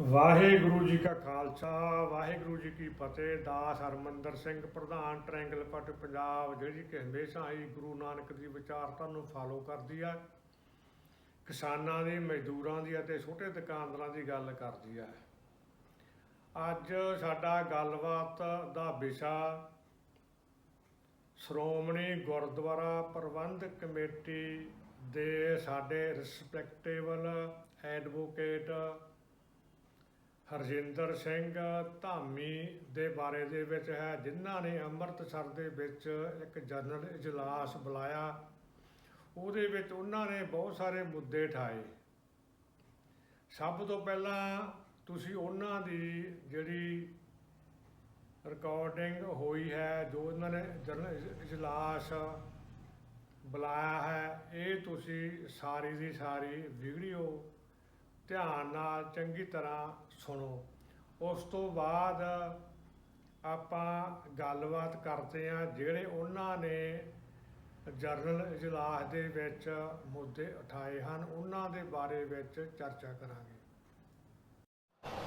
ਵਾਹਿਗੁਰੂ ਜੀ ਕਾ ਖਾਲਸਾ, ਵਾਹਿਗੁਰੂ ਜੀ ਕੀ ਫਤਿਹ। ਦਾਸ ਹਰਮੰਦਰ ਸਿੰਘ, ਪ੍ਰਧਾਨ ਟ੍ਰਾਇੰਗਲ ਪੱਟ ਪੰਜਾਬ, ਜਿਹੜੀ ਕਿ ਹਮੇਸ਼ਾ ਹੀ ਗੁਰੂ ਨਾਨਕ ਦੀ ਵਿਚਾਰਤਾ ਨੂੰ ਫਾਲੋ ਕਰਦੀ ਆ। ਕਿਸਾਨਾਂ ਦੀ, ਮਜ਼ਦੂਰਾਂ ਦੀ ਅਤੇ ਛੋਟੇ ਦੁਕਾਨਦਾਰਾਂ ਦੀ ਗੱਲ ਕਰਦੀ ਆ। ਅੱਜ ਸਾਡਾ ਗੱਲਬਾਤ ਦਾ ਵਿਸ਼ਾ ਸ਼੍ਰੋਮਣੀ ਗੁਰਦੁਆਰਾ ਪ੍ਰਬੰਧਕ ਕਮੇਟੀ ਦੇ ਸਾਡੇ ਰਿਸਪੈਕਟੇਬਲ ਐਡਵੋਕੇਟ ਹਰਜਿੰਦਰ ਸਿੰਘ ਧਾਮੀ ਦੇ ਬਾਰੇ ਦੇ ਵਿੱਚ ਹੈ, ਜਿਨ੍ਹਾਂ ਨੇ ਅੰਮ੍ਰਿਤਸਰ ਦੇ ਵਿੱਚ ਇੱਕ ਜਨਰਲ ਇਜਲਾਸ ਬੁਲਾਇਆ। ਉਹਦੇ ਵਿੱਚ ਉਹਨਾਂ ਨੇ ਬਹੁਤ ਸਾਰੇ ਮੁੱਦੇ ਠਾਏ। ਸਭ ਤੋਂ ਪਹਿਲਾਂ ਤੁਸੀਂ ਉਹਨਾਂ ਦੀ ਜਿਹੜੀ ਰਿਕਾਰਡਿੰਗ ਹੋਈ ਹੈ, ਜੋ ਉਹਨਾਂ ਨੇ ਜਨਰਲ ਇਜਲਾਸ ਬੁਲਾਇਆ ਹੈ, ਇਹ ਤੁਸੀਂ ਸਾਰੀ ਦੀ ਸਾਰੀ ਵੀਡੀਓ ਧਿਆਨ ਨਾਲ ਚੰਗੀ ਤਰ੍ਹਾਂ ਸੁਣੋ। ਉਸ ਤੋਂ ਬਾਅਦ ਆਪਾਂ ਗੱਲਬਾਤ ਕਰਦੇ ਹਾਂ ਜਿਹੜੇ ਉਹਨਾਂ ਨੇ ਜਰਨਲ ਇਜਲਾਸ ਦੇ ਵਿੱਚ ਮੁੱਦੇ ਉਠਾਏ ਹਨ, ਉਹਨਾਂ ਦੇ ਬਾਰੇ ਵਿੱਚ ਚਰਚਾ ਕਰਾਂਗੇ।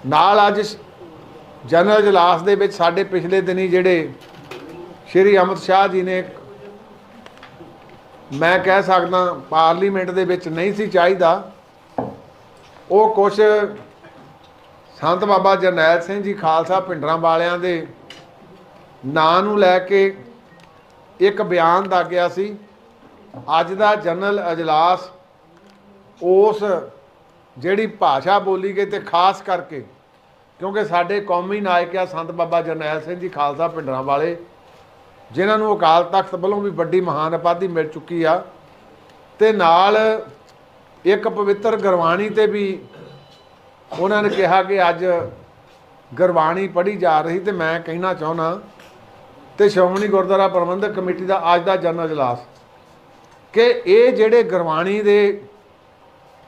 ਨਾਲ ਅੱਜ ਜਨਰਲ ਇਜਲਾਸ ਦੇ ਵਿੱਚ ਸਾਡੇ ਪਿਛਲੇ ਦਿਨੀ ਜਿਹੜੇ ਸ਼੍ਰੀ ਅਮਿਤ ਸ਼ਾਹ ਜੀ ਨੇ ਮੈਂ ਕਹਿ ਸਕਦਾ, ਪਾਰਲੀਮੈਂਟ ਦੇ ਵਿੱਚ ਨਹੀਂ ਸੀ ਚਾਹੀਦਾ। ਉਹ ਕੁਝ ਸੰਤ ਬਾਬਾ ਜਰਨੈਲ ਸਿੰਘ ਜੀ ਖਾਲਸਾ ਪਿੰਡਰਾਂ ਵਾਲਿਆਂ ਦੇ ਨਾਂ ਨੂੰ ਲੈ ਕੇ ਇੱਕ ਬਿਆਨ ਦਾ ਗਿਆ ਸੀ। ਅੱਜ ਦਾ ਜਨਰਲ ਅਜਲਾਸ ਉਸ ਜਿਹੜੀ ਭਾਸ਼ਾ ਬੋਲੀ ਗਈ ਤੇ ਖਾਸ ਕਰਕੇ ਕਿਉਂਕਿ ਸਾਡੇ ਕੌਮੀ ਨਾਇਕ ਆ ਸੰਤ ਬਾਬਾ ਜਰਨੈਲ ਸਿੰਘ ਜੀ ਖਾਲਸਾ ਪਿੰਡਰਾਂ ਵਾਲੇ, ਜਿਨ੍ਹਾਂ ਨੂੰ ਅਕਾਲ ਤਖਤ ਵੱਲੋਂ ਵੀ ਵੱਡੀ ਮਹਾਨ ਉਪਾਧੀ ਮਿਲ ਚੁੱਕੀ ਆ ਤੇ ਨਾਲ ਇੱਕ ਪਵਿੱਤਰ ਗੁਰਬਾਣੀ ਤੇ ਵੀ ਉਹਨਾਂ ਨੇ ਕਿਹਾ ਕਿ ਅੱਜ ਗੁਰਬਾਣੀ ਪੜ੍ਹੀ ਜਾ ਰਹੀ ਤੇ ਮੈਂ ਕਹਿਣਾ ਚਾਹੁੰਦਾ ਤੇ ਸ਼੍ਰੋਮਣੀ ਗੁਰਦੁਆਰਾ ਪ੍ਰਬੰਧਕ ਕਮੇਟੀ ਦਾ ਅੱਜ ਦਾ ਜਨਰਲ ਇਜਲਾਸ ਕਿ ਇਹ ਜਿਹੜੇ ਗੁਰਬਾਣੀ ਦੇ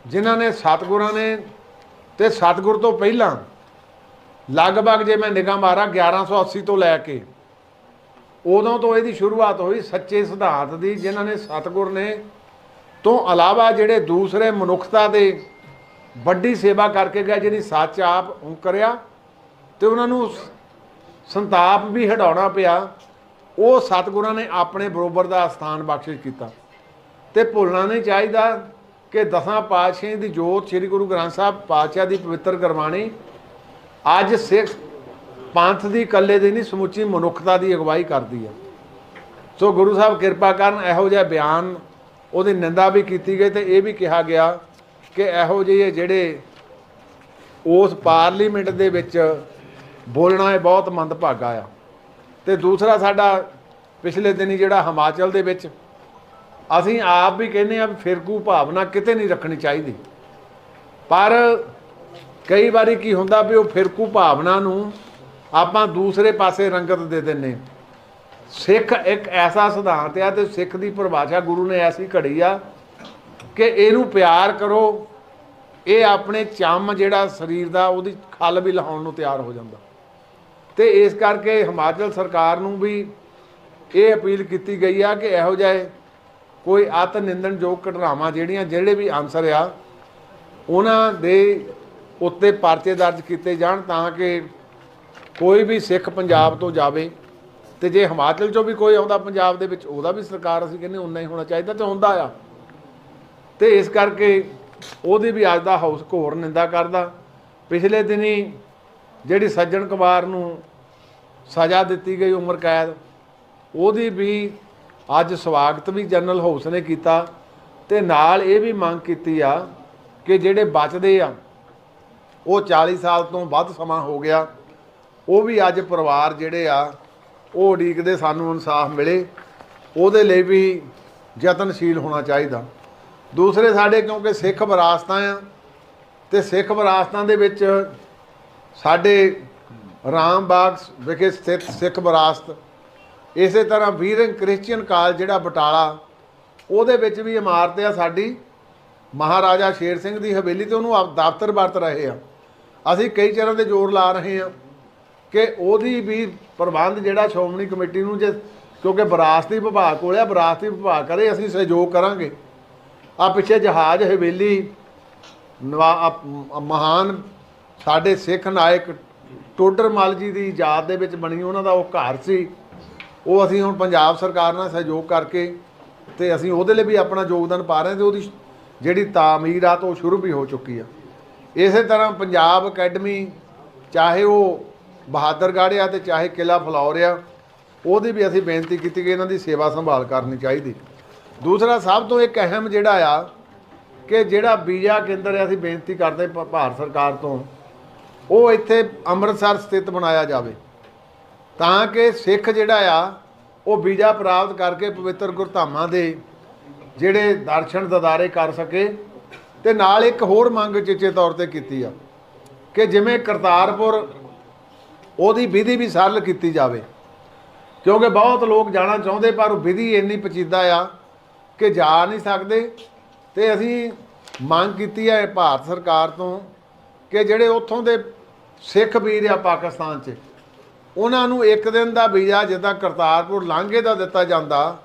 ਜਿਨ੍ਹਾਂ ਨੇ ਸਤਿਗੁਰਾਂ ਨੇ ਤੇ ਸਤਿਗੁਰ ਤੋਂ ਪਹਿਲਾਂ ਲਗਭਗ ਜੇ ਮੈਂ ਨਿਗਾਹ ਮਾਰਾਂ 1180 ਤੋਂ ਲੈ ਕੇ ਉਦੋਂ ਤੋਂ ਇਹਦੀ ਸ਼ੁਰੂਆਤ ਹੋਈ ਸੱਚੇ ਸਿਧਾਂਤ ਦੀ ਜਿਨ੍ਹਾਂ ਨੇ ਸਤਿਗੁਰ ਨੇ ਤੋਂ ਇਲਾਵਾ ਜਿਹੜੇ ਦੂਸਰੇ ਮਨੁੱਖਤਾ ਦੇ ਵੱਡੀ ਸੇਵਾ ਕਰਕੇ ਗਏ ਜਿਹੜੀ ਸੱਚ ਆਪ ਕਰਿਆ ਤੇ ਉਹਨਾਂ ਨੂੰ ਸੰਤਾਪ ਵੀ ਹਟਾਉਣਾ ਪਿਆ, ਉਹ ਸਤਿਗੁਰਾਂ ਨੇ ਆਪਣੇ ਬਰੋਬਰ ਦਾ ਸਥਾਨ ਬਖਸ਼ਿਸ਼ ਕੀਤਾ। ਤੇ ਭੁੱਲਣਾ ਨਹੀਂ ਚਾਹੀਦਾ ਕਿ ਦਸਾਂ ਪਾਤਸ਼ਾਹਾਂ ਦੀ ਜੋਤ ਸ੍ਰੀ ਗੁਰੂ ਗ੍ਰੰਥ ਸਾਹਿਬ ਪਾਤਸ਼ਾਹ ਦੀ ਪਵਿੱਤਰ ਗੁਰਬਾਣੀ ਅੱਜ ਸਿੱਖ ਪੰਥ ਦੀ ਇਕੱਲੇ ਦੀ ਨਹੀਂ, ਸਮੁੱਚੀ ਮਨੁੱਖਤਾ ਦੀ ਅਗਵਾਈ ਕਰਦੀ ਹੈ ਸੋ ਗੁਰੂ ਸਾਹਿਬ ਕਿਰਪਾ ਕਰਨ, ਇਹੋ ਜਿਹਾ ਬਿਆਨ ਉਹਦੀ ਨਿੰਦਾ ਵੀ ਕੀਤੀ ਗਈ ਤੇ ਇਹ ਵੀ ਕਿਹਾ ਗਿਆ ਕਿ ਇਹੋ ਜਿਹੇ ਜਿਹੜੇ ਉਸ ਪਾਰਲੀਮੈਂਟ ਦੇ ਵਿੱਚ ਬੋਲਣਾ ਇਹ ਬਹੁਤ ਮੰਦਭਾਗਾ ਆ। ਤੇ ਦੂਸਰਾ ਸਾਡਾ ਪਿਛਲੇ ਦਿਨੀ ਜਿਹੜਾ ਹਿਮਾਚਲ ਦੇ ਵਿੱਚ ਅਸੀਂ ਆਪ ਵੀ ਕਹਿੰਦੇ ਆ ਵੀ ਫਿਰਕੂ ਭਾਵਨਾ ਕਿਤੇ ਨਹੀਂ ਰੱਖਣੀ ਚਾਹੀਦੀ। ਪਰ ਕਈ ਵਾਰੀ ਕੀ ਹੁੰਦਾ ਵੀ ਉਹ ਫਿਰਕੂ ਭਾਵਨਾ ਨੂੰ ਆਪਾਂ ਦੂਸਰੇ ਪਾਸੇ ਰੰਗਤ ਦੇ ਦਿੰਨੇ ਸਿੱਖ ਇੱਕ ਐਸਾ ਸਿਧਾਂਤ ਆ ਤੇ ਸਿੱਖ ਦੀ ਪਰਿਭਾਸ਼ਾ ਗੁਰੂ ਨੇ ਐਸੀ ਘੜੀ ਆ ਕਿ ਇਹਨੂੰ ਪਿਆਰ ਕਰੋ, ਇਹ ਆਪਣੇ ਚੰਮ ਜਿਹੜਾ ਸਰੀਰ ਦਾ ਉਹਦੀ ਖੱਲ ਵੀ ਲਹਾਉਣ ਨੂੰ ਤਿਆਰ ਹੋ ਜਾਂਦਾ। ਤੇ ਇਸ ਕਰਕੇ ਹਿਮਾਚਲ ਸਰਕਾਰ ਨੂੰ ਵੀ ਇਹ ਅਪੀਲ ਕੀਤੀ ਗਈ ਆ ਕਿ ਇਹੋ ਜਿਹੇ ਕੋਈ ਅਤ ਨਿੰਦਣਯੋਗ ਘਟਨਾਵਾਂ ਜਿਹੜੀਆਂ, ਜਿਹੜੇ ਵੀ ਆਨਸਰ ਆ, ਉਹਨਾਂ ਦੇ ਉੱਤੇ ਪਰਚੇ ਦਰਜ ਕੀਤੇ ਜਾਣ ਤਾਂ ਕਿ ਕੋਈ ਵੀ ਸਿੱਖ ਪੰਜਾਬ ਤੋਂ ਜਾਵੇ। ਤੇ ਜੇ ਹਿਮਾਚਲ ਚੋਂ ਵੀ ਕੋਈ ਆਉਂਦਾ ਪੰਜਾਬ ਦੇ ਵਿੱਚ, ਉਹਦਾ ਵੀ ਸਰਕਾਰ ਅਸੀਂ ਕਹਿੰਦੇ ਉਨਾ ਹੀ ਹੋਣਾ ਚਾਹੀਦਾ ਤੇ ਹੁੰਦਾ ਆ। ਤੇ ਇਸ ਕਰਕੇ ਉਹਦੀ ਵੀ ਅੱਜ ਦਾ ਹਾਊਸ ਘੋਰ ਨਿੰਦਾ ਕਰਦਾ। ਪਿਛਲੇ ਦਿਨੀ ਜਿਹੜੀ ਸੱਜਣ ਕੁਮਾਰ ਨੂੰ ਸਜ਼ਾ ਦਿੱਤੀ ਗਈ ਉਮਰ ਕੈਦ, ਉਹਦੀ ਵੀ ਅੱਜ ਸਵਾਗਤ ਵੀ ਜਨਰਲ ਹਾਊਸ ਨੇ ਕੀਤਾ ਤੇ ਨਾਲ ਇਹ ਵੀ ਮੰਗ ਕੀਤੀ ਆ ਕਿ ਜਿਹੜੇ ਬਚਦੇ ਆ, ਉਹ 40 ਸਾਲ ਤੋਂ ਵੱਧ ਸਮਾਂ ਹੋ ਗਿਆ, ਉਹ ਵੀ ਅੱਜ ਪਰਿਵਾਰ ਜਿਹੜੇ ਆ ਉਹ ਉਡੀਕਦੇ ਸਾਨੂੰ ਇਨਸਾਫ ਮਿਲੇ, ਉਹਦੇ ਲਈ ਵੀ ਯਤਨਸ਼ੀਲ ਹੋਣਾ ਚਾਹੀਦਾ। ਦੂਸਰੇ ਸਾਡੇ ਕਿਉਂਕਿ ਸਿੱਖ ਵਿਰਾਸਤਾਂ ਆ, ਤੇ ਸਿੱਖ ਵਿਰਾਸਤਾਂ ਦੇ ਵਿੱਚ ਸਾਡੇ ਰਾਮਬਾਗ ਵਿਖੇ ਸਥਿਤ ਸਿੱਖ ਵਿਰਾਸਤ, ਇਸੇ ਤਰ੍ਹਾਂ ਵੀਰਨ ਕ੍ਰਿਸਚੀਅਨ ਕਾਲ ਜਿਹੜਾ ਬਟਾਲਾ, ਉਹਦੇ ਵਿੱਚ ਵੀ ਇਮਾਰਤ ਆ ਸਾਡੀ। ਮਹਾਰਾਜਾ ਸ਼ੇਰ ਸਿੰਘ ਦੀ ਹਵੇਲੀ ਤੇ ਉਹਨੂੰ ਆਪ ਦਫ਼ਤਰ ਵਰਤ ਰਹੇ ਆ। ਅਸੀਂ ਕਈ ਚਿਰਾਂ ਦੇ ਜ਼ੋਰ ਲਾ ਰਹੇ ਆ। ਕਿ ਉਹਦੀ ਵੀ ਪ੍ਰਬੰਧ ਜਿਹੜਾ ਸ਼੍ਰੋਮਣੀ ਕਮੇਟੀ ਨੂੰ ਜੇ ਕਿਉਂਕਿ ਵਿਰਾਸਤੀ ਵਿਭਾਗ ਕੋਲ ਆ, ਵਿਰਾਸਤੀ ਵਿਭਾਗ ਕਰੇ, ਅਸੀਂ ਸਹਿਯੋਗ ਕਰਾਂਗੇ। ਆ ਪਿੱਛੇ ਜਹਾਜ਼ ਹਵੇਲੀ, ਨਵਾ ਮਹਾਨ ਸਾਡੇ ਸਿੱਖ ਨਾਇਕ ਟੋਡਰ ਮੱਲ ਜੀ ਦੀ ਯਾਦ ਦੇ ਵਿੱਚ ਬਣੀ ਉਹਨਾਂ ਦਾ ਉਹ ਘਰ ਸੀ। ਉਹ ਅਸੀਂ ਹੁਣ ਪੰਜਾਬ ਸਰਕਾਰ ਨਾਲ ਸਹਿਯੋਗ ਕਰਕੇ ਤੇ ਅਸੀਂ ਉਹਦੇ ਲਈ ਵੀ ਆਪਣਾ ਯੋਗਦਾਨ ਪਾ ਰਹੇ ਹਾਂ ਤੇ ਉਹਦੀ ਜਿਹੜੀ ਤਾਮੀਰ ਆ, ਤਾਂ ਉਹ ਸ਼ੁਰੂ ਵੀ ਹੋ ਚੁੱਕੀ ਆ। ਇਸੇ ਤਰ੍ਹਾਂ ਪੰਜਾਬ ਅਕੈਡਮੀ, ਚਾਹੇ ਉਹ ਬਹਾਦਰਗੜ੍ਹ ਆ ਤੇ ਚਾਹੇ ਕਿਲਾ ਫਲੌਰ ਆ, ਉਹਦੀ ਵੀ ਅਸੀਂ ਬੇਨਤੀ ਕੀਤੀ ਕਿ ਇਹਨਾਂ ਦੀ ਸੇਵਾ ਸੰਭਾਲ ਕਰਨੀ ਚਾਹੀਦੀ। ਦੂਸਰਾ, ਸਭ ਤੋਂ ਇੱਕ ਅਹਿਮ ਜਿਹੜਾ ਆ ਕਿ ਜਿਹੜਾ ਬੀਜਾ ਕੇਂਦਰ ਆ, ਅਸੀਂ ਬੇਨਤੀ ਕਰਦੇ ਭਾਰਤ ਸਰਕਾਰ ਤੋਂ, ਉਹ ਇੱਥੇ ਅੰਮ੍ਰਿਤਸਰ ਸਥਿਤ ਬਣਾਇਆ ਜਾਵੇ। ਤਾਂ ਕਿ ਸਿੱਖ ਜਿਹੜਾ ਆ, ਉਹ ਵੀਜ਼ਾ ਪ੍ਰਾਪਤ ਕਰਕੇ ਪਵਿੱਤਰ ਗੁਰਧਾਮਾਂ ਦੇ ਜਿਹੜੇ ਦਰਸ਼ਨ ਦਦਾਰੇ ਕਰ ਸਕੇ ਤੇ ਨਾਲ ਇੱਕ ਹੋਰ ਮੰਗ ਚੇਚੇ ਤੌਰ ਤੇ ਕੀਤੀ ਆ, ਕਿ ਜਿਵੇਂ ਕਰਤਾਰਪੁਰ ਉਹਦੀ ਵਿਧੀ ਵੀ ਸਰਲ ਕੀਤੀ ਜਾਵੇ। ਕਿਉਂਕਿ ਬਹੁਤ ਲੋਕ ਜਾਣਾ ਚਾਹੁੰਦੇ, ਪਰ ਵਿਧੀ ਇੰਨੀ ਪਚੀਦਾ ਆ ਕਿ ਜਾ ਨਹੀਂ ਸਕਦੇ। ਤੇ ਅਸੀਂ ਮੰਗ ਕੀਤੀ ਹੈ ਭਾਰਤ ਸਰਕਾਰ ਤੋਂ ਕਿ ਜਿਹੜੇ ਉੱਥੋਂ ਦੇ ਸਿੱਖ ਵੀਰ ਆ ਪਾਕਿਸਤਾਨ 'ਚ, ਉਹਨਾਂ ਨੂੰ ਇੱਕ ਦਿਨ ਦਾ ਵੀਜ਼ਾ ਜਿੱਦਾਂ ਕਰਤਾਰਪੁਰ ਲਾਂਘੇ ਦਾ ਦਿੱਤਾ ਜਾਂਦਾ,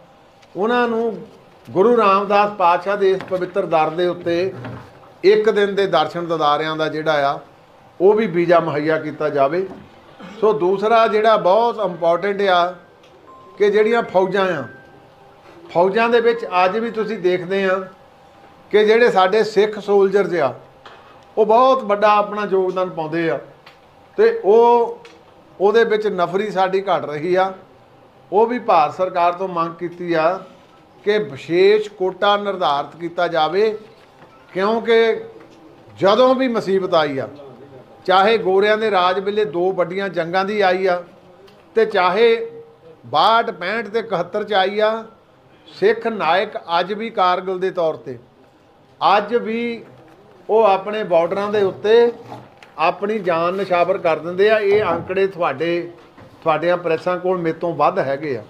ਉਹਨਾਂ ਨੂੰ ਗੁਰੂ ਰਾਮਦਾਸ ਪਾਤਸ਼ਾਹ ਦੇ ਇਸ ਪਵਿੱਤਰ ਦਰ ਦੇ ਉੱਤੇ ਇੱਕ ਦਿਨ ਦੇ ਦਰਸ਼ਨ ਦਿਦਾਰਿਆਂ ਦਾ ਜਿਹੜਾ ਆ, ਉਹ ਵੀ ਵੀਜ਼ਾ ਮੁਹੱਈਆ ਕੀਤਾ ਜਾਵੇ। ਸੋ ਦੂਸਰਾ ਜਿਹੜਾ ਬਹੁਤ ਇੰਪੋਰਟੈਂਟ ਆ ਕਿ ਜਿਹੜੀਆਂ ਫੌਜਾਂ ਆ, ਫੌਜਾਂ ਦੇ ਵਿੱਚ ਅੱਜ ਵੀ ਤੁਸੀਂ ਦੇਖਦੇ ਆ ਕਿ ਜਿਹੜੇ ਸਾਡੇ ਸਿੱਖ ਸੋਲਜਰਸ ਆ, ਉਹ ਬਹੁਤ ਵੱਡਾ ਆਪਣਾ ਯੋਗਦਾਨ ਪਾਉਂਦੇ ਆ ਤੇ ਉਹ ਉਹਦੇ ਵਿੱਚ ਨਫਰੀ ਸਾਡੀ ਘਟ ਰਹੀ ਆ। ਉਹ ਵੀ ਭਾਰਤ ਸਰਕਾਰ ਤੋਂ ਮੰਗ ਕੀਤੀ ਆ ਕਿ ਵਿਸ਼ੇਸ਼ ਕੋਟਾ ਨਿਰਧਾਰਿਤ ਕੀਤਾ ਜਾਵੇ ਕਿਉਂਕਿ ਜਦੋਂ ਵੀ ਮੁਸੀਬਤ ਆਈ ਆ ਚਾਹੇ ਗੋਰਿਆਂ ਦੇ ਰਾਜ ਵੇਲੇ ਦੋ ਵੱਡੀਆਂ ਜੰਗਾਂ ਦੀ ਆਈ ਆ ਤੇ ਚਾਹੇ 62 65 ਤੇ 71 ਚ ਆਈ ਆ, ਸਿੱਖ ਨਾਇਕ ਅੱਜ ਵੀ ਕਾਰਗਿਲ ਦੇ ਤੌਰ ਤੇ। ਅੱਜ ਵੀ ਉਹ ਆਪਣੇ ਬਾਰਡਰਾਂ ਦੇ ਉੱਤੇ ਆਪਣੀ ਜਾਨ ਨਿਸ਼ਾਵਰ ਕਰ ਦਿੰਦੇ ਆ। ਇਹ ਅੰਕੜੇ ਤੁਹਾਡੇ, ਤੁਹਾਡੀਆਂ ਪ੍ਰੈਸਾਂ ਕੋਲ ਮੇਰੇ ਤੋਂ ਵੱਧ ਹੈਗੇ ਆ।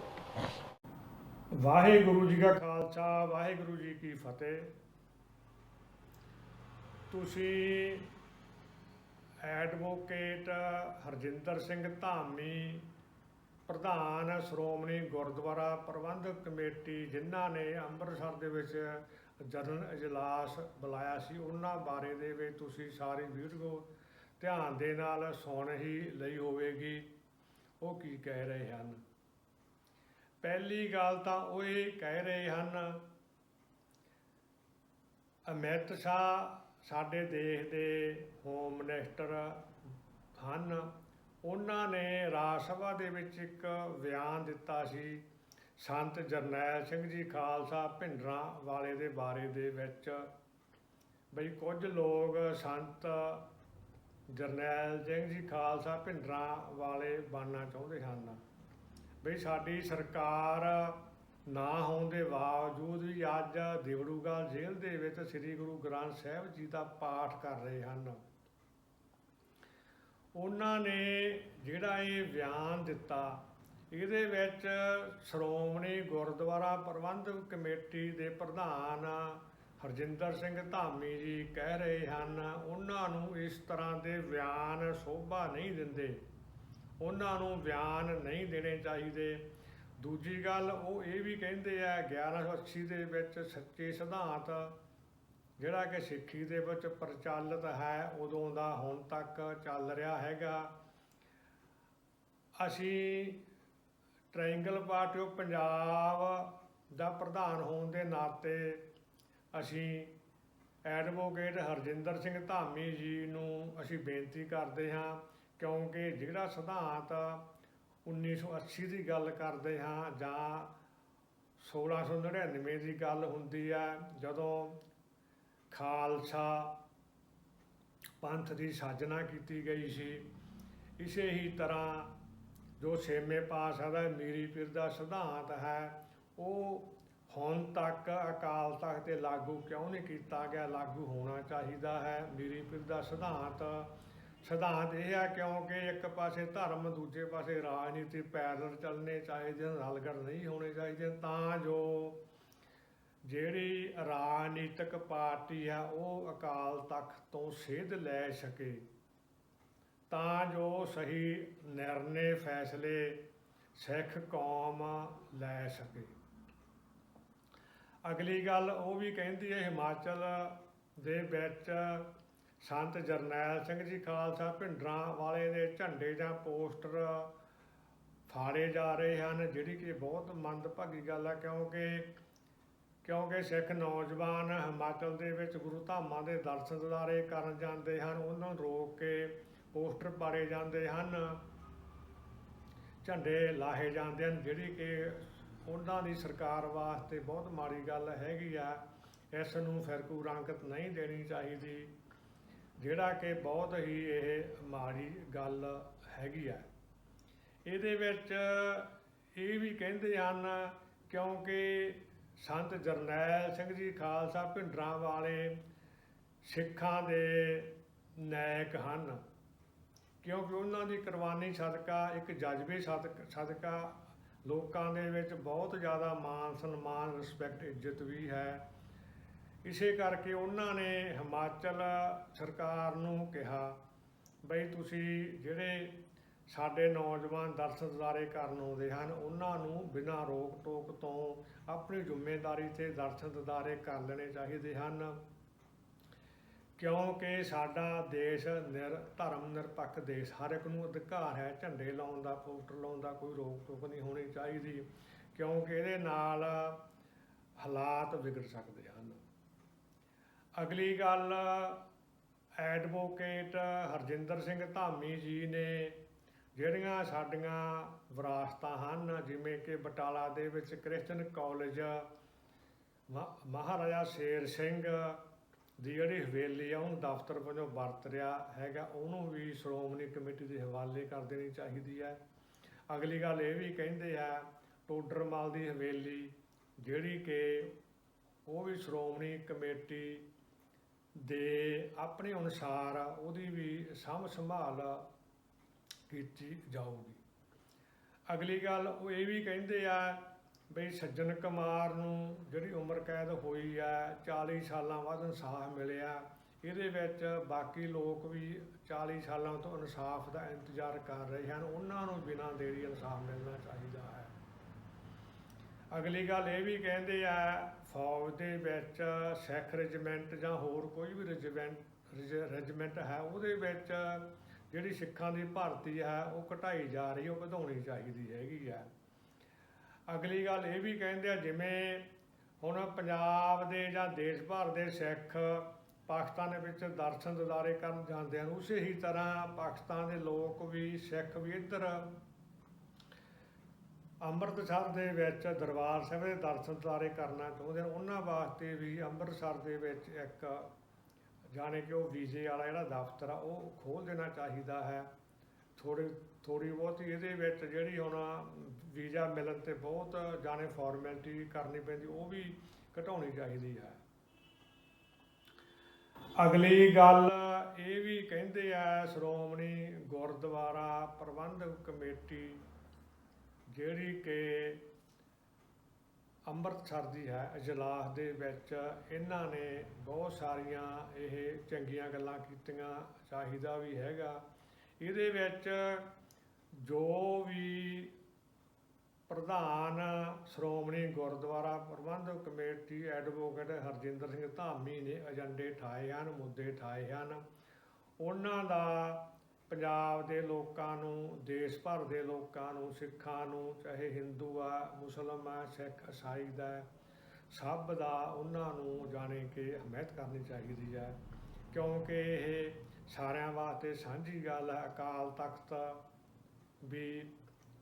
ਵਾਹਿਗੁਰੂ ਜੀ ਕਾ ਖਾਲਸਾ, ਵਾਹਿਗੁਰੂ ਜੀ ਕੀ ਫਤਿਹ। ਤੁਸੀਂ ਐਡਵੋਕੇਟ ਹਰਜਿੰਦਰ ਸਿੰਘ ਧਾਮੀ, ਪ੍ਰਧਾਨ ਸ਼੍ਰੋਮਣੀ ਗੁਰਦੁਆਰਾ ਪ੍ਰਬੰਧਕ ਕਮੇਟੀ, ਜਿਨ੍ਹਾਂ ਨੇ ਅੰਮ੍ਰਿਤਸਰ ਦੇ ਵਿੱਚ ਜਨਰਲ ਇਜਲਾਸ ਬੁਲਾਇਆ ਸੀ, ਉਹਨਾਂ ਬਾਰੇ ਦੇ ਵਿੱਚ ਤੁਸੀਂ ਸਾਰੀ ਵੀਡੀਓ ਧਿਆਨ ਦੇ ਨਾਲ ਸੁਣ ਹੀ ਲਈ ਹੋਵੇਗੀ। ਉਹ ਕੀ ਕਹਿ ਰਹੇ ਹਨ? ਪਹਿਲੀ ਗੱਲ ਤਾਂ ਉਹ ਇਹ ਕਹਿ ਰਹੇ ਹਨ, ਅਮਿਤ ਸ਼ਾਹ ਸਾਡੇ ਦੇਸ਼ ਦੇ ਹੋਮ ਮਿਨਿਸਟਰ ਹਨ। ਉਹਨਾਂ ਨੇ ਰਾਜ ਸਭਾ ਦੇ ਵਿੱਚ ਇੱਕ ਬਿਆਨ ਦਿੱਤਾ ਸੀ, ਸੰਤ ਜਰਨੈਲ ਸਿੰਘ ਜੀ ਖਾਲਸਾ ਭਿੰਡਰਾਂ ਵਾਲੇ ਦੇ ਬਾਰੇ ਦੇ ਵਿੱਚ। ਬਈ ਕੁਝ ਲੋਕ ਸੰਤ ਜਰਨੈਲ ਸਿੰਘ ਜੀ ਖਾਲਸਾ ਭਿੰਡਰਾਂ ਵਾਲੇ ਬਣਨਾ ਚਾਹੁੰਦੇ ਹਨ। ਬਈ ਸਾਡੀ ਸਰਕਾਰ ਨਾ ਹੋਣ ਦੇ ਬਾਵਜੂਦ ਵੀ ਅੱਜ ਦਿਵੜੂਗੜ੍ਹ ਜੇਲ੍ਹ ਦੇ ਵਿੱਚ ਸ੍ਰੀ ਗੁਰੂ ਗ੍ਰੰਥ ਸਾਹਿਬ ਜੀ ਦਾ ਪਾਠ ਕਰ ਰਹੇ ਹਨ। ਉਹਨਾਂ ਨੇ ਜਿਹੜਾ ਇਹ ਬਿਆਨ ਦਿੱਤਾ, ਇਹਦੇ ਵਿੱਚ ਸ਼੍ਰੋਮਣੀ ਗੁਰਦੁਆਰਾ ਪ੍ਰਬੰਧਕ ਕਮੇਟੀ ਦੇ ਪ੍ਰਧਾਨ ਹਰਜਿੰਦਰ ਸਿੰਘ ਧਾਮੀ ਜੀ ਕਹਿ ਰਹੇ ਹਨ, ਉਹਨਾਂ ਨੂੰ ਇਸ ਤਰ੍ਹਾਂ ਦੇ ਬਿਆਨ ਸ਼ੋਭਾ ਨਹੀਂ ਦਿੰਦੇ। ਉਹਨਾਂ ਨੂੰ ਬਿਆਨ ਨਹੀਂ ਦੇਣੇ ਚਾਹੀਦੇ। ਦੂਜੀ ਗੱਲ ਉਹ ਇਹ ਵੀ ਕਹਿੰਦੇ ਆ 1180 ਦੇ ਵਿੱਚ ਸੱਚੇ ਸਿਧਾਂਤ, ਜਿਹੜਾ ਕਿ ਸਿੱਖੀ ਦੇ ਵਿੱਚ ਪ੍ਰਚਲਿਤ ਹੈ, ਉਦੋਂ ਦਾ ਹੁਣ ਤੱਕ ਚੱਲ ਰਿਹਾ ਹੈਗਾ। ਅਸੀਂ ਟ੍ਰਾਇੰਗਲ ਪਾਰਟੀ ਆਫ ਪੰਜਾਬ ਦਾ ਪ੍ਰਧਾਨ ਹੋਣ ਦੇ ਨਾਤੇ ਅਸੀਂ ਐਡਵੋਕੇਟ ਹਰਜਿੰਦਰ ਸਿੰਘ ਧਾਮੀ ਜੀ ਨੂੰ ਅਸੀਂ ਬੇਨਤੀ ਕਰਦੇ ਹਾਂ, ਕਿਉਂਕਿ ਜਿਹੜਾ ਸਿਧਾਂਤ 1980 ਦੀ ਗੱਲ ਕਰਦੇ ਹਾਂ ਜਾਂ 1699 ਦੀ ਗੱਲ ਹੁੰਦੀ ਹੈ, ਜਦੋਂ ਖਾਲਸਾ ਪੰਥ ਦੀ ਸਾਜਨਾ ਕੀਤੀ ਗਈ ਸੀ। ਇਸੇ ਹੀ ਤਰ੍ਹਾਂ ਜੋ ਛੇਵੇਂ ਪਾਤਸ਼ਾਹ ਦਾ ਮੀਰੀ ਪੀਰ ਦਾ ਸਿਧਾਂਤ ਹੈ, ਉਹ ਹੁਣ ਤੱਕ ਅਕਾਲ ਤਖਤ ਤੇ ਲਾਗੂ ਕਿਉਂ ਨਹੀਂ ਕੀਤਾ ਗਿਆ? ਲਾਗੂ ਹੋਣਾ ਚਾਹੀਦਾ ਹੈ। ਮੀਰੀ ਪੀਰ ਦਾ ਸਿਧਾਂਤ ਸਿਧਾਂਤ ਇਹ ਹੈ ਕਿਉਂਕਿ ਇੱਕ ਪਾਸੇ ਧਰਮ, ਦੂਜੇ ਪਾਸੇ ਰਾਜਨੀਤੀ ਪੈਰਲਲ ਚੱਲਣੇ ਚਾਹੀਦੇ ਹਨ ਰਲਗੜ ਨਹੀਂ ਹੋਣੇ ਚਾਹੀਦੇ, ਤਾਂ ਜੋ ਜਿਹੜੀ ਰਾਜਨੀਤਿਕ ਪਾਰਟੀ ਆ ਉਹ ਅਕਾਲ ਤਖਤ ਤੋਂ ਸੇਧ ਲੈ ਸਕੇ। ਤਾਂ ਜੋ ਸਹੀ ਨਿਰਣੇ ਫੈਸਲੇ ਸਿੱਖ ਕੌਮ ਲੈ ਸਕੇ। ਅਗਲੀ ਗੱਲ ਉਹ ਵੀ ਕਹਿੰਦੀ ਹੈ, ਹਿਮਾਚਲ ਦੇ ਵਿੱਚ ਸੰਤ ਜਰਨੈਲ ਸਿੰਘ ਜੀ ਖਾਲਸਾ ਭਿੰਡਰਾਂ ਵਾਲੇ ਦੇ ਝੰਡੇ ਜਾਂ ਪੋਸਟਰ ਫਾੜੇ ਜਾ ਰਹੇ ਹਨ, ਜਿਹੜੀ ਕਿ ਬਹੁਤ ਮੰਦਭਾਗੀ ਗੱਲ ਹੈ ਕਿਉਂਕਿ ਕਿਉਂਕਿ ਸਿੱਖ ਨੌਜਵਾਨ ਹਿਮਾਚਲ ਦੇ ਵਿੱਚ ਗੁਰੂ ਧਾਮਾਂ ਦੇ ਦਰਸ਼ਨ ਦਿਦਾਰੇ ਕਰਨ ਜਾਂਦੇ ਹਨ, ਉਹਨਾਂ ਨੂੰ ਰੋਕ ਕੇ ਪੋਸਟਰ ਪਾੜੇ ਜਾਂਦੇ ਹਨ, ਝੰਡੇ ਲਾਹੇ ਜਾਂਦੇ ਹਨ, ਜਿਹੜੀ ਕਿ ਉਹਨਾਂ ਦੀ ਸਰਕਾਰ ਵਾਸਤੇ ਬਹੁਤ ਮਾੜੀ ਗੱਲ ਹੈਗੀ ਆ, ਇਸ ਨੂੰ ਫਿਰਕੂ ਰੰਗਤ ਨਹੀਂ ਦੇਣੀ ਚਾਹੀਦੀ। ਜਿਹੜਾ ਕਿ ਬਹੁਤ ਹੀ ਇਹ ਮਾੜੀ ਗੱਲ ਹੈਗੀ ਆ। ਇਹਦੇ ਵਿੱਚ ਇਹ ਵੀ ਕਹਿੰਦੇ ਹਨ, ਕਿਉਂਕਿ ਸੰਤ ਜਰਨੈਲ ਸਿੰਘ ਜੀ ਖਾਲਸਾ ਭਿੰਡਰਾਂ ਵਾਲੇ ਸਿੱਖਾਂ ਦੇ ਨਾਇਕ ਹਨ। ਕਿਉਂਕਿ ਉਹਨਾਂ ਦੀ ਕੁਰਬਾਨੀ ਸਦਕਾ, ਇੱਕ ਜਜ਼ਬੇ ਸਦਕ- ਸਦਕਾ ਲੋਕਾਂ ਦੇ ਵਿੱਚ ਬਹੁਤ ਜ਼ਿਆਦਾ ਮਾਨ ਸਨਮਾਨ ਰਿਸਪੈਕਟ ਇੱਜ਼ਤ ਵੀ ਹੈ। ਇਸੇ ਕਰਕੇ ਉਹਨਾਂ ਨੇ ਹਿਮਾਚਲ ਸਰਕਾਰ ਨੂੰ ਕਿਹਾ, ਬਈ ਤੁਸੀਂ ਜਿਹੜੇ ਸਾਡੇ ਨੌਜਵਾਨ ਦਰਸ਼ਨ ਦਿਦਾਰੇ ਕਰਨ ਆਉਂਦੇ ਹਨ, ਉਹਨਾਂ ਨੂੰ ਬਿਨਾਂ ਰੋਕ ਟੋਕ ਤੋਂ ਆਪਣੀ ਜ਼ਿੰਮੇਵਾਰੀ ਤੇ ਦਰਸ਼ਨ ਦਿਦਾਰੇ ਕਰ ਲੈਣੇ ਚਾਹੀਦੇ ਹਨ। ਕਿਉਂਕਿ ਸਾਡਾ ਦੇਸ਼ ਨਿਰ, ਧਰਮ ਨਿਰਪੱਖ ਦੇਸ਼, ਹਰ ਇੱਕ ਨੂੰ ਅਧਿਕਾਰ ਹੈ, ਝੰਡੇ ਲਾਉਣ ਦਾ, ਪੋਸਟਰ ਲਾਉਣ ਦਾ, ਕੋਈ ਰੋਕ ਟੋਕ ਨਹੀਂ ਹੋਣੀ ਚਾਹੀਦੀ, ਕਿਉਂਕਿ ਇਹਦੇ ਨਾਲ ਹਾਲਾਤ ਵਿਗੜ ਸਕਦੇ ਆ ਅਗਲੀ ਗੱਲ ਐਡਵੋਕੇਟ ਹਰਜਿੰਦਰ ਸਿੰਘ ਧਾਮੀ ਜੀ ਨੇ ਜਿਹੜੀਆਂ ਸਾਡੀਆਂ ਵਿਰਾਸਤਾਂ ਹਨ, ਜਿਵੇਂ ਕਿ ਬਟਾਲਾ ਦੇ ਵਿੱਚ ਕ੍ਰਿਸਚਨ ਕਾਲਜ, ਮਹਾ- ਮਹਾਰਾਜਾ ਸ਼ੇਰ ਸਿੰਘ ਦੀ ਜਿਹੜੀ ਹਵੇਲੀ ਆ, ਉਹਨੂੰ ਦਫ਼ਤਰ ਵਜੋਂ ਵਰਤ ਰਿਹਾ ਹੈਗਾ। ਉਹਨੂੰ ਵੀ ਸ਼੍ਰੋਮਣੀ ਕਮੇਟੀ ਦੇ ਹਵਾਲੇ ਕਰ ਦੇਣੀ ਚਾਹੀਦੀ ਹੈ। ਅਗਲੀ ਗੱਲ ਇਹ ਵੀ ਕਹਿੰਦੇ ਆ, ਟੋਡਰਮਲ ਦੀ ਹਵੇਲੀ, ਜਿਹੜੀ ਕਿ ਉਹ ਵੀ ਸ਼੍ਰੋਮਣੀ ਕਮੇਟੀ ਦੇ ਆਪਣੇ ਅਨੁਸਾਰ ਉਹਦੀ ਵੀ ਸਾਂਭ ਸੰਭਾਲ ਕੀਤੀ ਜਾਊਗੀ। ਅਗਲੀ ਗੱਲ ਉਹ ਇਹ ਵੀ ਕਹਿੰਦੇ ਆ ਬਈ ਸੱਜਣ ਕੁਮਾਰ ਨੂੰ ਜਿਹੜੀ ਉਮਰ ਕੈਦ ਹੋਈ ਆ 40 ਸਾਲਾਂ ਬਾਅਦ ਇਨਸਾਫ ਮਿਲਿਆ, ਇਹਦੇ ਵਿੱਚ ਬਾਕੀ ਲੋਕ ਵੀ 40 ਸਾਲਾਂ ਤੋਂ ਇਨਸਾਫ ਦਾ ਇੰਤਜ਼ਾਰ ਕਰ ਰਹੇ ਹਨ। ਉਹਨਾਂ ਨੂੰ ਬਿਨਾਂ ਦੇਰੀ ਇਨਸਾਫ ਮਿਲਣਾ ਚਾਹੀਦਾ ਹੈ। ਅਗਲੀ ਗੱਲ ਇਹ ਵੀ ਕਹਿੰਦੇ ਆ, ਫੌਜ ਦੇ ਵਿੱਚ ਸਿੱਖ ਰੈਜੀਮੈਂਟ ਜਾਂ ਹੋਰ ਕੋਈ ਵੀ ਰੈਜੀਮੈਂਟ ਰੈਜੀਮੈਂਟ ਹੈ, ਉਹਦੇ ਵਿੱਚ ਜਿਹੜੀ ਸਿੱਖਾਂ ਦੀ ਭਰਤੀ ਹੈ, ਉਹ ਘਟਾਈ ਜਾ ਰਹੀ, ਉਹ ਵਧਾਉਣੀ ਚਾਹੀਦੀ ਹੈਗੀ ਆ। ਅਗਲੀ ਗੱਲ ਇਹ ਵੀ ਕਹਿੰਦੇ ਆ, ਜਿਵੇਂ ਹੁਣ ਪੰਜਾਬ ਦੇ ਜਾਂ ਦੇਸ਼ ਭਰ ਦੇ ਸਿੱਖ ਪਾਕਿਸਤਾਨ ਦੇ ਵਿੱਚ ਦਰਸ਼ਨ ਦਿਦਾਰੇ ਕਰਨ ਜਾਂਦੇ ਹਨ, ਉਸੇ ਹੀ ਤਰ੍ਹਾਂ ਪਾਕਿਸਤਾਨ ਦੇ ਲੋਕ ਵੀ, ਸਿੱਖ ਵੀ ਇੱਧਰ ਅੰਮ੍ਰਿਤਸਰ ਦੇ ਵਿੱਚ ਦਰਬਾਰ ਸਾਹਿਬ ਦੇ ਦਰਸ਼ਨ ਦਿਦਾਰੇ ਕਰਨਾ ਚਾਹੁੰਦੇ ਹਨ ਉਹਨਾਂ ਵਾਸਤੇ ਵੀ ਅੰਮ੍ਰਿਤਸਰ ਦੇ ਵਿੱਚ ਇੱਕ ਜਾਣੇ ਕਿ ਉਹ ਵੀਜ਼ੇ ਵਾਲਾ ਜਿਹੜਾ ਦਫ਼ਤਰ ਆ, ਉਹ ਖੋਲ ਦੇਣਾ ਚਾਹੀਦਾ ਹੈ। ਥੋੜੀ ਥੋੜੀ ਬਹੁਤੀ ਇਹਦੇ ਵਿੱਚ ਜਿਹੜੀ ਹੁਣ ਵੀਜ਼ਾ ਮਿਲਣ ਤੇ ਬਹੁਤ ਜਾਣੇ ਫਾਰਮੈਲਿਟੀ ਕਰਨੀ ਪੈਂਦੀ, ਉਹ ਵੀ ਘਟਾਉਣੀ ਚਾਹੀਦੀ ਹੈ। ਅਗਲੀ ਗੱਲ ਇਹ ਵੀ ਕਹਿੰਦੇ ਆ, ਸ਼੍ਰੋਮਣੀ ਗੁਰਦੁਆਰਾ ਪ੍ਰਬੰਧਕ ਕਮੇਟੀ ਜਿਹੜੀ ਕਿ ਅੰਮ੍ਰਿਤਸਰ ਦੀ ਹੈ ਇਜਲਾਸ ਦੇ ਵਿੱਚ ਇਹਨਾਂ ਨੇ ਬਹੁਤ ਸਾਰੀਆਂ ਇਹ ਚੰਗੀਆਂ ਗੱਲਾਂ ਕੀਤੀਆਂ, ਚਾਹੀਦਾ ਵੀ ਹੈਗਾ। ਇਹਦੇ ਵਿੱਚ ਜੋ ਵੀ ਪ੍ਰਧਾਨ ਸ਼੍ਰੋਮਣੀ ਗੁਰਦੁਆਰਾ ਪ੍ਰਬੰਧਕ ਕਮੇਟੀ ਐਡਵੋਕੇਟ ਹਰਜਿੰਦਰ ਸਿੰਘ ਧਾਮੀ ਨੇ ਏਜੰਡੇ ਠਾਏ ਹਨ, ਮੁੱਦੇ ਠਾਏ ਹਨ। ਉਹਨਾਂ ਦਾ ਪੰਜਾਬ ਦੇ ਲੋਕਾਂ ਨੂੰ, ਦੇਸ਼ ਭਰ ਦੇ ਲੋਕਾਂ ਨੂੰ, ਸਿੱਖਾਂ ਨੂੰ, ਚਾਹੇ ਹਿੰਦੂ ਆ ਮੁਸਲਮਾਨ ਆ, ਸਿੱਖ, ਇਸਾਈ ਦਾ, ਸਭ ਦਾ ਉਹਨਾਂ ਨੂੰ ਜਾਣੇ ਕਿ ਹਮਾਇਤ ਕਰਨੀ ਚਾਹੀਦੀ ਹੈ। ਕਿਉਂਕਿ ਇਹ ਸਾਰਿਆਂ ਵਾਸਤੇ ਸਾਂਝੀ ਗੱਲ ਹੈ, ਅਕਾਲ ਤਖਤ ਵੀ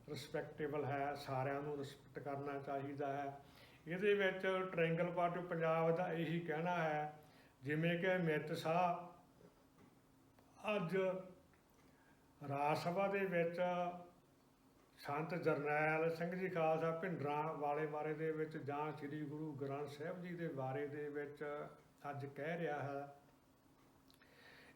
ਰਿਸਪੈਕਟੇਬਲ ਹੈ, ਸਾਰਿਆਂ ਨੂੰ ਰਿਸਪੈਕਟ ਕਰਨਾ ਚਾਹੀਦਾ ਹੈ। ਇਹਦੇ ਵਿੱਚ ਟ੍ਰਾਇੰਗਲ ਪਾਰਟੀ ਪੰਜਾਬ ਦਾ ਇਹੀ ਕਹਿਣਾ ਹੈ, ਜਿਵੇਂ ਕਿ ਮਿੱਤ ਸ਼ਾਹ ਅੱਜ ਰਾਜ ਸਭਾ ਦੇ ਵਿੱਚ ਸੰਤ ਜਰਨੈਲ ਸਿੰਘ ਜੀ ਖਾਲਸਾ ਭਿੰਡਰਾਂ ਵਾਲੇ ਬਾਰੇ ਦੇ ਵਿੱਚ ਜਾਂ ਸ੍ਰੀ ਗੁਰੂ ਗ੍ਰੰਥ ਸਾਹਿਬ ਜੀ ਦੇ ਬਾਰੇ ਦੇ ਵਿੱਚ ਅੱਜ ਕਹਿ ਰਿਹਾ ਹੈ।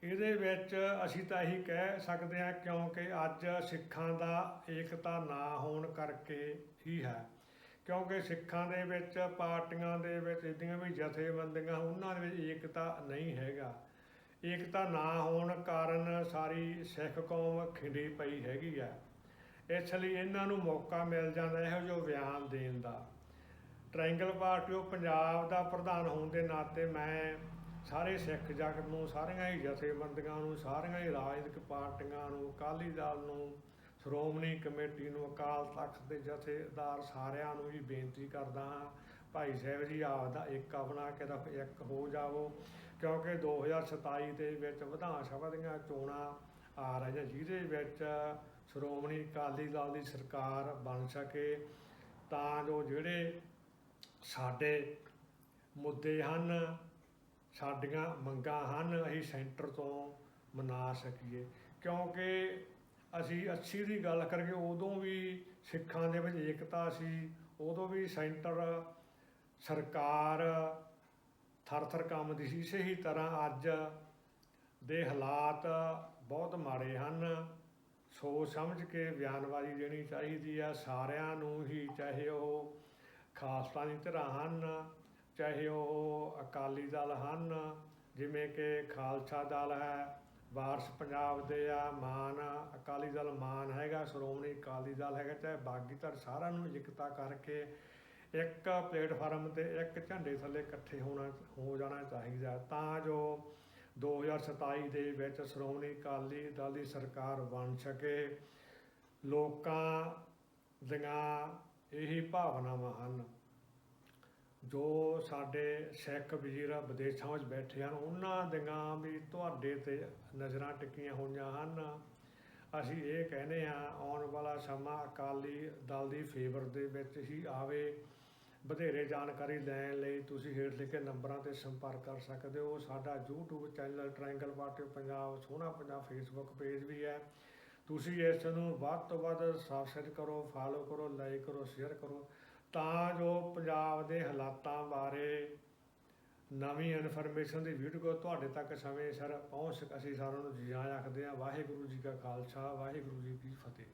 ਇਹਦੇ ਵਿੱਚ ਅਸੀਂ ਤਾਂ ਇਹੀ ਕਹਿ ਸਕਦੇ ਹਾਂ ਕਿਉਂਕਿ ਅੱਜ ਸਿੱਖਾਂ ਦਾ ਏਕਤਾ ਨਾ ਹੋਣ ਕਰਕੇ ਹੀ ਹੈ। ਕਿਉਂਕਿ ਸਿੱਖਾਂ ਦੇ ਵਿੱਚ, ਪਾਰਟੀਆਂ ਦੇ ਵਿੱਚ ਜਿਹੜੀਆਂ ਵੀ ਜਥੇਬੰਦੀਆਂ, ਉਹਨਾਂ ਦੇ ਵਿੱਚ ਏਕਤਾ ਨਹੀਂ ਹੈਗਾ। ਏਕਤਾ ਨਾ ਹੋਣ ਕਾਰਨ ਸਾਰੀ ਸਿੱਖ ਕੌਮ ਖਿੰਡੀ ਪਈ ਹੈਗੀ ਆ। ਇਸ ਲਈ ਇਹਨਾਂ ਨੂੰ ਮੌਕਾ ਮਿਲ ਜਾਂਦਾ ਇਹੋ ਜਿਹੇ ਬਿਆਨ ਦੇਣ ਦਾ। ਟ੍ਰਾਇੰਗਲ ਪਾਰਟੀ ਉਹ ਪੰਜਾਬ ਦਾ ਪ੍ਰਧਾਨ ਹੋਣ ਦੇ ਨਾਤੇ ਮੈਂ ਸਾਰੇ ਸਿੱਖ ਜਗਤ ਨੂੰ, ਸਾਰੀਆਂ ਹੀ ਜਥੇਬੰਦੀਆਂ ਨੂੰ, ਸਾਰੀਆਂ ਹੀ ਰਾਜਨੀਤਿਕ ਪਾਰਟੀਆਂ ਨੂੰ, ਅਕਾਲੀ ਦਲ ਨੂੰ, ਸ਼੍ਰੋਮਣੀ ਕਮੇਟੀ ਨੂੰ, ਅਕਾਲ ਤਖਤ ਦੇ ਜਥੇਦਾਰ ਸਾਰਿਆਂ ਨੂੰ ਹੀ ਬੇਨਤੀ ਕਰਦਾ ਹਾਂ ਭਾਈ ਸਾਹਿਬ ਜੀ ਆਪਦਾ ਏਕਾ ਬਣਾ ਕੇ ਰਫ ਇੱਕ ਹੋ ਜਾਵੋ, ਕਿਉਂਕਿ 2027 ਦੇ ਵਿੱਚ ਵਿਧਾਨ ਸਭਾ ਦੀਆਂ ਚੋਣਾਂ ਆ ਰਹੀਆਂ, ਜਿਹਦੇ ਵਿੱਚ ਸ਼੍ਰੋਮਣੀ ਅਕਾਲੀ ਦਲ ਦੀ ਸਰਕਾਰ ਬਣ ਸਕੇ। ਤਾਂ ਜੋ ਜਿਹੜੇ ਸਾਡੇ ਮੁੱਦੇ ਹਨ, ਸਾਡੀਆਂ ਮੰਗਾਂ ਹਨ, ਅਸੀਂ ਸੈਂਟਰ ਤੋਂ ਮਨਾ ਸਕੀਏ। ਕਿਉਂਕਿ ਅਸੀਂ ਅੱਛੀ ਦੀ ਗੱਲ ਕਰੀਏ, ਉਦੋਂ ਵੀ ਸਿੱਖਾਂ ਦੇ ਵਿੱਚ ਏਕਤਾ ਸੀ, ਉਦੋਂ ਵੀ ਸੈਂਟਰ ਸਰਕਾਰ ਥਰ ਥਰ ਕੰਮਦੀ ਸੀ ਇਸੇ ਹੀ ਤਰ੍ਹਾਂ ਅੱਜ ਦੇ ਹਾਲਾਤ ਬਹੁਤ ਮਾੜੇ ਹਨ। ਸੋਚ ਸਮਝ ਕੇ ਬਿਆਨਬਾਜ਼ੀ ਦੇਣੀ ਚਾਹੀਦੀ ਆ ਸਾਰਿਆਂ ਨੂੰ ਹੀ ਚਾਹੇ ਉਹ ਖਾਲਸਾ ਦੀ ਧਿਰਾਂ ਹਨ, ਚਾਹੇ ਉਹ ਅਕਾਲੀ ਦਲ ਹਨ, ਜਿਵੇਂ ਕਿ ਖਾਲਸਾ ਦਲ ਹੈ, ਵਾਰਸ ਪੰਜਾਬ ਦੇ ਆ, ਮਾਨ, ਅਕਾਲੀ ਦਲ ਮਾਨ ਹੈਗਾ, ਸ਼੍ਰੋਮਣੀ ਅਕਾਲੀ ਦਲ ਹੈਗਾ, ਚਾਹੇ ਬਾਗੀ ਧਰ ਸਾਰਿਆਂ ਨੂੰ ਇਕਤਾ ਕਰਕੇ ਇੱਕ ਪਲੇਟਫਾਰਮ ਤੇ ਇੱਕ ਝੰਡੇ ਥੱਲੇ ਇਕੱਠੇ ਹੋਣਾ, ਹੋ ਜਾਣਾ ਚਾਹੀਦਾ। ਤਾਂ ਜੋ 2027 ਦੇ ਵਿੱਚ ਸ਼੍ਰੋਮਣੀ ਅਕਾਲੀ ਦਲ ਦੀ ਸਰਕਾਰ ਬਣ ਸਕੇ। ਲੋਕਾਂ ਦੀਆਂ ਇਹੀ ਭਾਵਨਾਵਾਂ ਹਨ। ਜੋ ਸਾਡੇ ਸਿੱਖ ਵੀਰ ਵਿਦੇਸ਼ਾਂ ਵਿੱਚ ਬੈਠੇ ਹਨ, ਉਹਨਾਂ ਦੀਆਂ ਵੀ ਤੁਹਾਡੇ ਤੇ ਨਜ਼ਰਾਂ ਟਿਕੀਆਂ ਹੋਈਆਂ ਹਨ। ਅਸੀਂ ਇਹ ਕਹਿੰਦੇ ਹਾਂ, ਆਉਣ ਵਾਲਾ ਸਮਾਂ ਅਕਾਲੀ ਦਲ ਦੀ ਫੇਵਰ ਦੇ ਵਿੱਚ ਹੀ ਆਵੇ। ਵਧੇਰੇ ਜਾਣਕਾਰੀ ਲੈਣ ਲਈ ਤੁਸੀਂ ਹੇਠ ਲਿਖੇ ਨੰਬਰਾਂ ਤੇ ਸੰਪਰਕ ਕਰ ਸਕਦੇ ਹੋ। ਸਾਡਾ YouTube channel triangle party Punjab ਸੋਹਣਾ ਪੰਜਾਬ ਫੇਸਬੁੱਕ ਪੇਜ ਵੀ ਹੈ। ਤੁਸੀਂ ਇਸ ਨੂੰ ਵੱਧ ਤੋਂ ਵੱਧ ਸਬਸਕ੍ਰਾਈਬ ਕਰੋ ਫਾਲੋ ਕਰੋ ਲਾਈਕ ਕਰੋ ਸ਼ੇਅਰ ਕਰੋ। ਤਾਂ ਜੋ ਪੰਜਾਬ ਦੇ ਹਾਲਾਤਾਂ ਬਾਰੇ ਨਵੀਂ ਇਨਫੋਰਮੇਸ਼ਨ ਦੀ ਵੀਡੀਓ ਤੁਹਾਡੇ ਤੱਕ ਸਮੇਂ ਸਿਰ ਪਹੁੰਚ ਅਸੀਂ ਸਾਰਿਆਂ ਨੂੰ ਜੀ ਆਇਆਂ ਆਖਦੇ ਹਾਂ, ਵਾਹਿਗੁਰੂ ਜੀ ਕਾ ਖਾਲਸਾ, ਵਾਹਿਗੁਰੂ ਜੀ ਕੀ ਫਤਿਹ।